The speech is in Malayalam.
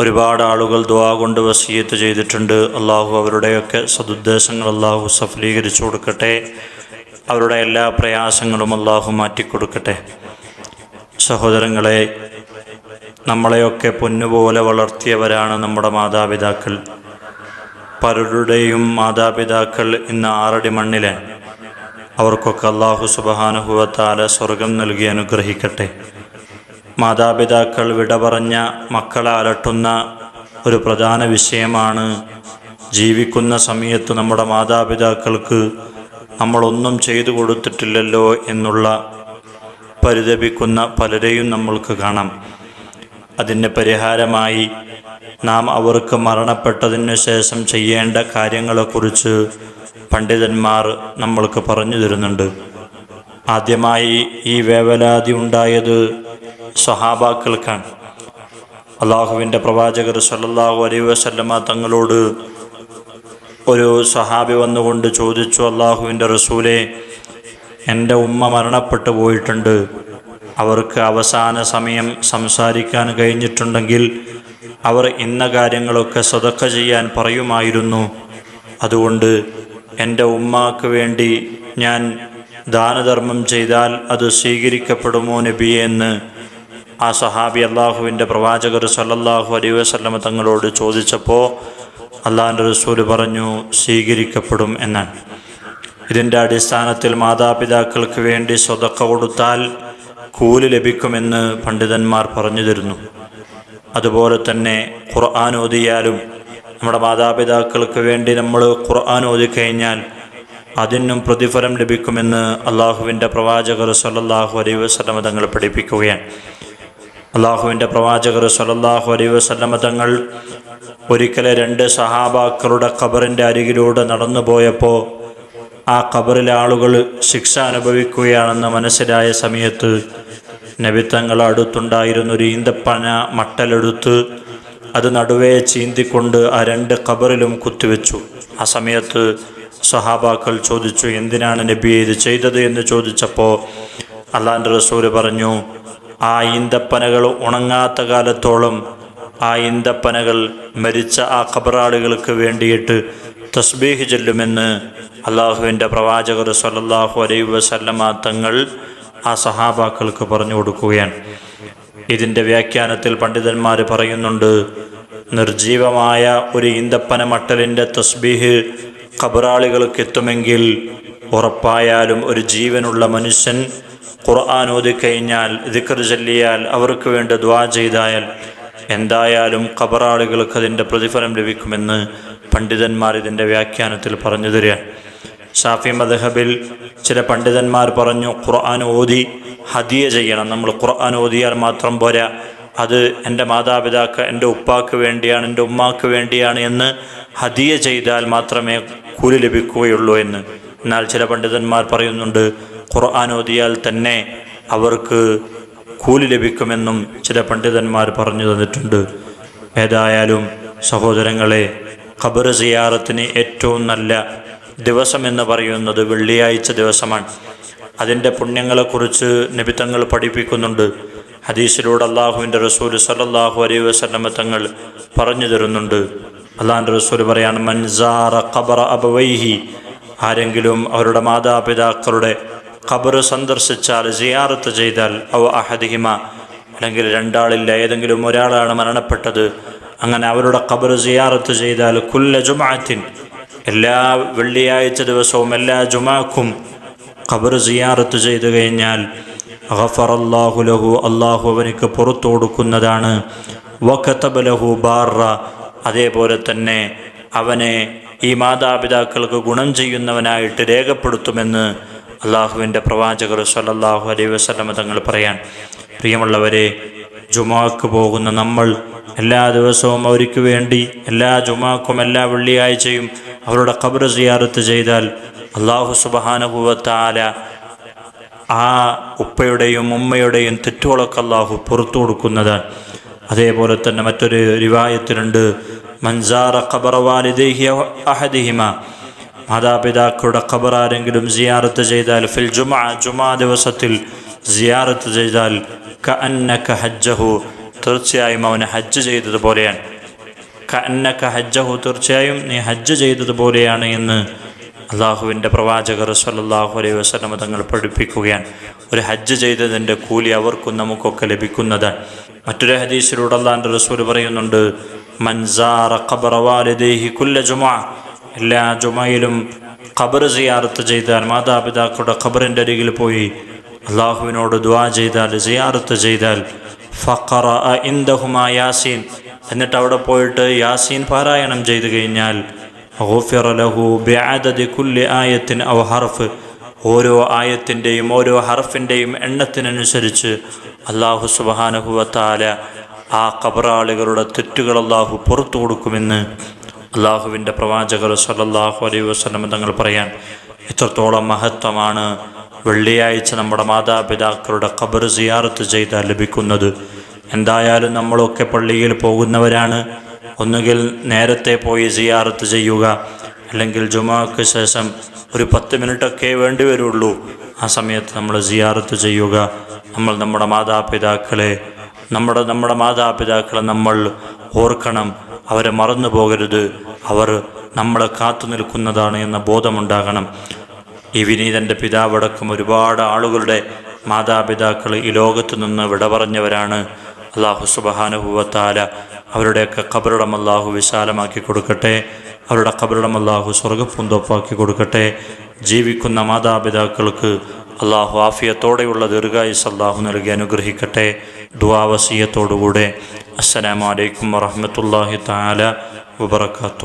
ഒരുപാട് ആളുകൾ ദ്വാ കൊണ്ട് വസീയത്ത് ചെയ്തിട്ടുണ്ട്. അള്ളാഹു അവരുടെയൊക്കെ സതുദ്ദേശങ്ങൾ അള്ളാഹു സഫലീകരിച്ചു കൊടുക്കട്ടെ. അവരുടെ എല്ലാ പ്രയാസങ്ങളും അള്ളാഹു മാറ്റിക്കൊടുക്കട്ടെ. സഹോദരങ്ങളെ നമ്മളെയൊക്കെ പൊന്നുപോലെ വളർത്തിയവരാണ് നമ്മുടെ മാതാപിതാക്കൾ. പലരുടെയും മാതാപിതാക്കൾ ഇന്ന് ആറടി മണ്ണിലാണ്. അവർക്കൊക്കെ അള്ളാഹു സുബഹാനുഭവത്താല സ്വർഗം നൽകി അനുഗ്രഹിക്കട്ടെ. മാതാപിതാക്കൾ വിട പറഞ്ഞ മക്കളെ അലട്ടുന്ന ഒരു പ്രധാന വിഷയമാണ് ജീവിക്കുന്ന സമയത്ത് നമ്മുടെ മാതാപിതാക്കൾക്ക് നമ്മളൊന്നും ചെയ്തു കൊടുത്തിട്ടില്ലല്ലോ എന്നുള്ള പരിതപിക്കുന്ന പലരെയും നമ്മൾക്ക് കാണാം. അതിന് പരിഹാരമായി നാം അവർക്ക് മരണപ്പെട്ടതിന് ശേഷം ചെയ്യേണ്ട കാര്യങ്ങളെക്കുറിച്ച് പണ്ഡിതന്മാർ നമ്മൾക്ക് പറഞ്ഞു തരുന്നുണ്ട്. ആദ്യമായി ഈ വേവലാതി ഉണ്ടായത് സ്വഹാബാക്കൾക്കാണ് അള്ളാഹുവിന്റെ പ്രവാചകർ സല്ലാഹു അലൈ വസല്ലമ തങ്ങളോട് ഒരു സഹാബി വന്നുകൊണ്ട് ചോദിച്ചു അള്ളാഹുവിന്റെ റസൂലെ എന്റെ ഉമ്മ മരണപ്പെട്ടു പോയിട്ടുണ്ട്. അവർക്ക് അവസാന സമയം സംസാരിക്കാൻ കഴിഞ്ഞിട്ടുണ്ടെങ്കിൽ അവർ ഇന്ന കാര്യങ്ങളൊക്കെ സ്വതക്ക ചെയ്യാൻ പറയുമായിരുന്നു. അതുകൊണ്ട് എന്റെ ഉമ്മാക്ക് വേണ്ടി ഞാൻ ദാനധർമ്മം ചെയ്താൽ അത് സ്വീകരിക്കപ്പെടുമോ നബിയെ എന്ന് ആ സഹാബി അള്ളാഹുവിന്റെ പ്രവാചകർ സല്ലല്ലാഹു അലൈഹി വസ്ലമ തങ്ങളോട് ചോദിച്ചപ്പോൾ അള്ളാഹിന്റെ റസൂൽ പറഞ്ഞു സ്വീകരിക്കപ്പെടും എന്നാണ്. ഇതിന്റെ അടിസ്ഥാനത്തിൽ മാതാപിതാക്കൾക്ക് വേണ്ടി സ്വതക്ക കൊടുത്താൽ കൂലി ലഭിക്കുമെന്ന് പണ്ഡിതന്മാർ പറഞ്ഞു തരുന്നു. അതുപോലെ തന്നെ ഖുർആൻ ഓതിയാലും നമ്മുടെ മാതാപിതാക്കൾക്ക് വേണ്ടി നമ്മൾ ഖുർആൻ ഓതിക്കഴിഞ്ഞാൽ അതിനും പ്രതിഫലം ലഭിക്കുമെന്ന് അള്ളാഹുവിന്റെ പ്രവാചകർ സല്ലല്ലാഹു അലൈഹി വസ്ലമ തങ്ങൾ പഠിപ്പിക്കുകയാണ്. അള്ളാഹുവിന്റെ പ്രവാചകർ സല്ലല്ലാഹു അലൈഹി വസ്ലമ തങ്ങൾ ഒരിക്കലെ രണ്ട് സഹാബാക്കളുടെ ഖബറിന്റെ അരികിലൂടെ നടന്നു പോയപ്പോൾ ആ ഖബറിലെ ആളുകൾ ശിക്ഷ അനുഭവിക്കുകയാണെന്ന് മനസ്സിലായ സമയത്ത് നബിത്തങ്ങൾ അടുത്തുണ്ടായിരുന്ന ഒരു ഈന്തപ്പന മട്ടലെടുത്ത് അത് നടുവേ ചീന്തിക്കൊണ്ട് ആ രണ്ട് ഖബറിലും കുത്തിവെച്ചു. ആ സമയത്ത് സഹാബാക്കൾ ചോദിച്ചു എന്തിനാണ് നബി ഇത് ചെയ്തത്? എന്ന് ചോദിച്ചപ്പോൾ അള്ളാന്റെ റസൂൽ പറഞ്ഞു ആ ഈന്തപ്പനകൾ ഉണങ്ങാത്ത കാലത്തോളം ആ ഈന്തപ്പനകൾ മരിച്ച ആ ഖബറാളുകൾക്ക് വേണ്ടിയിട്ട് തസ്ബീഹ് ചെല്ലുമെന്ന് അള്ളാഹുവിന്റെ പ്രവാചകർ സല്ലല്ലാഹു അലൈഹി വസല്ലമ തങ്ങൾ ആ സഹാബാക്കൾക്ക് പറഞ്ഞു കൊടുക്കുകയാണ്. ഇതിന്റെ വ്യാഖ്യാനത്തിൽ പണ്ഡിതന്മാർ പറയുന്നുണ്ട് നിർജീവമായ ഒരു ഈന്തപ്പന മട്ടലിന്റെ തസ്ബീഹ് ഖബറാളികൾക്ക് എത്തുമെങ്കിൽ ഉറപ്പായാലും ഒരു ജീവനുള്ള മനുഷ്യൻ ഖുർആൻ ഓതിക്കഴിഞ്ഞാൽ ദിക്കർ ചൊല്ലിയാൽ അവർക്ക് വേണ്ടി ദ്വാ ചെയ്താൽ എന്തായാലും ഖബറാളികൾക്ക് അതിന്റെ പ്രതിഫലം ലഭിക്കുമെന്ന് പണ്ഡിതന്മാർ ഇതിന്റെ വ്യാഖ്യാനത്തിൽ പറഞ്ഞു തരിക. ഷാഫി മദ്ഹബിൽ ചില പണ്ഡിതന്മാർ പറഞ്ഞു ഖുർആൻ ഓതി ഹദിയ ചെയ്യണം. നമ്മൾ ഖുർആൻ ഓതിയാൽ മാത്രം പോരാ. അത് എന്റെ മാതാപിതാക്ക എന്റെ ഉപ്പാക്ക് വേണ്ടിയാണ് എന്റെ ഉമ്മാക്ക് വേണ്ടിയാണ് എന്ന് ഹതിയ ചെയ്താൽ മാത്രമേ കൂലി ലഭിക്കുകയുള്ളൂ എന്ന്. എന്നാൽ ചില പണ്ഡിതന്മാർ പറയുന്നുണ്ട് ഖുർആൻ ഓതിയാൽ തന്നെ അവർക്ക് കൂലി ലഭിക്കുമെന്നും ചില പണ്ഡിതന്മാർ പറഞ്ഞു തന്നിട്ടുണ്ട്. ഏതായാലും സഹോദരങ്ങളെ ഖബർ സിയാറത്തിന് ഏറ്റവും നല്ല ദിവസം എന്ന് പറയുന്നത് വെള്ളിയാഴ്ച ദിവസമാണ്. അതിന്റെ പുണ്യങ്ങളെക്കുറിച്ച് നിബിത്തങ്ങൾ പഠിപ്പിക്കുന്നുണ്ട്. ഹദീസിലൂടെ അള്ളാഹുവിന്റെ റസൂൽ സലല്ലാഹു അലൈ വസ്ലമ തങ്ങൾ പറഞ്ഞു തരുന്നുണ്ട്. അള്ളാഹിന്റെ റസൂൽ പറയാണ് മൻസാറ ഖബറ അബവൈഹി ആരെങ്കിലും അവരുടെ മാതാപിതാക്കളുടെ ഖബർ സന്ദർശിച്ചാൽ സിയാറത്ത് ചെയ്താൽ അവ അഹദിഹിമ അല്ലെങ്കിൽ രണ്ടാളില്ല ഏതെങ്കിലും ഒരാളാണ് മരണപ്പെട്ടത് അങ്ങനെ അവരുടെ ഖബർ സിയാറത്ത് ചെയ്താൽ കുല്ല ജുമാഅത്തിൻ എല്ലാ വെള്ളിയാഴ്ച ദിവസവും എല്ലാ ജുമാക്കും ഖബർ സിയാറത്ത് ചെയ്തു കഴിഞ്ഞാൽ ഗഫറല്ലാഹു ലഹു അള്ളാഹു അവനിക്ക് പുറത്തു കൊടുക്കുന്നതാണ്. വഖതബ ലഹു ബാറ അതേപോലെ തന്നെ അവനെ ഈ മാതാപിതാക്കൾക്ക് ഗുണം ചെയ്യുന്നവനായിട്ട് രേഖപ്പെടുത്തുമെന്ന് അള്ളാഹുവിന്റെ പ്രവാചകർ സല്ലല്ലാഹു അലൈഹി വസല്ലമ തങ്ങൾ പറയാൻ. പ്രിയമുള്ളവരെ ജുമാക്ക് പോകുന്ന നമ്മൾ എല്ലാ ദിവസവും അവർക്ക് വേണ്ടി എല്ലാ ജുമാക്കും എല്ലാ വെള്ളിയാഴ്ചയും അവരുടെ ഖബർ സിയാറത്ത് ചെയ്താൽ അള്ളാഹു സുബഹാനുഭവത്താല ആ ഉപ്പയുടെയും ഉമ്മയുടെയും തെറ്റുകളൊക്കെ അള്ളാഹു പുറത്തു കൊടുക്കുന്നതാണ് അതേപോലെ തന്നെ മറ്റൊരു റിവായത്തിലുണ്ട്. മൻസാറ ഖബറവാലിദേഹി അഹദിഹിമ. മാതാപിതാക്കളുടെ ഖബർ ആരെങ്കിലും സിയാറത്ത് ചെയ്താൽ ഫിൽ ജുമാ ജുമാ ദിവസത്തിൽ സിയാറത്ത് ചെയ്താൽ ക അന്നക്ക ഹജ്ജഹു തീർച്ചയായും അവന് ഹജ്ജ് ചെയ്തതുപോലെയാണ്. ക അന്നക്ക ഹജ്ജഹു തീർച്ചയായും നീ ഹജ്ജ് ചെയ്തതുപോലെയാണ് എന്ന് അള്ളാഹുവിന്റെ പ്രവാചകർ സല്ലാഹു അലൈഹി വസ്ലമ തങ്ങൾ പഠിപ്പിക്കുകയാണ്. ഒരു ഹജ്ജ് ചെയ്തതിന്റെ കൂലി അവർക്കും നമുക്കൊക്കെ ലഭിക്കുന്നത്. മറ്റൊരു ഹദീസിലൂടെ അള്ളാഹിന്റെ റസൂൽ പറയുന്നുണ്ട് മൻസാറ ഖബറ വാലിദേഹി കുല്ല എല്ലാ ജുമയിലും ഖബർ സിയാറത്ത് ചെയ്താൽ മാതാപിതാക്കളുടെ ഖബറിന്റെ അരികിൽ പോയി അള്ളാഹുവിനോട് ദ്വാ ചെയ്താൽ സിയാറത്ത് ചെയ്താൽ ഫഖറ ഇന്ദഹുമാ യാസീൻ എന്നിട്ട് അവിടെ പോയിട്ട് യാസീൻ പാരായണം ചെയ്തു കഴിഞ്ഞാൽ ഗുഫിറ له بعدد كل آية أو حرف ഓരോ ആയത്തിന്റെയും ഓരോ ഹർഫിന്റെയും എണ്ണത്തിനനുസരിച്ച് അള്ളാഹു സുബഹാനുഹുവത്താല ആ കബറാളികളുടെ തെറ്റുകൾ അള്ളാഹു പുറത്തു കൊടുക്കുമെന്ന് അള്ളാഹുവിന്റെ പ്രവാചകർ സല്ലല്ലാഹു അലൈഹി വസ്ലം തങ്ങൾ പറയാൻ ഇത്രത്തോളം മഹത്വമാണ് വെള്ളിയാഴ്ച നമ്മുടെ മാതാപിതാക്കളുടെ ഖബർ സിയാറത്ത് ചെയ്താൽ ലഭിക്കുന്നത്. എന്തായാലും നമ്മളൊക്കെ പള്ളിയിൽ പോകുന്നവരാണ്. ഒന്നുകിൽ നേരത്തെ പോയി സിയാറത്ത് ചെയ്യുക അല്ലെങ്കിൽ ജുമാക്ക് ശേഷം ഒരു പത്ത് മിനിറ്റൊക്കെ വേണ്ടി വരുള്ളൂ. ആ സമയത്ത് നമ്മൾ സിയാറത്ത് ചെയ്യുക. നമ്മൾ നമ്മുടെ മാതാപിതാക്കളെ നമ്മുടെ നമ്മുടെ മാതാപിതാക്കളെ നമ്മൾ ഓർക്കണം. അവരെ മറന്നു പോകരുത്. അവർ നമ്മളെ കാത്തു നിൽക്കുന്നതാണ് എന്ന ബോധമുണ്ടാകണം. ഈ വിനീതന്റെ പിതാവടക്കം ഒരുപാട് ആളുകളുടെ മാതാപിതാക്കൾ ഈ ലോകത്ത് നിന്ന് വിട പറഞ്ഞവരാണ്. അള്ളാഹു സുബഹാനുഭവത്താല അവരുടെയൊക്കെ ഖബറിടം അള്ളാഹു വിശാലമാക്കി കൊടുക്കട്ടെ. അവരുടെ ഖബറിടം അള്ളാഹു സ്വർഗപ്പുന്തോപ്പാക്കി കൊടുക്കട്ടെ. ജീവിക്കുന്ന മാതാപിതാക്കൾക്ക് അള്ളാഹു ആഫിയത്തോടെയുള്ള ദീർഘായുസ് അള്ളാഹു നൽകി അനുഗ്രഹിക്കട്ടെ. ദുവാവസീയത്തോടുകൂടെ അസ്സലാമലൈക്കും വറഹമത്തല്ലാഹി താല വബർക്കാത്തു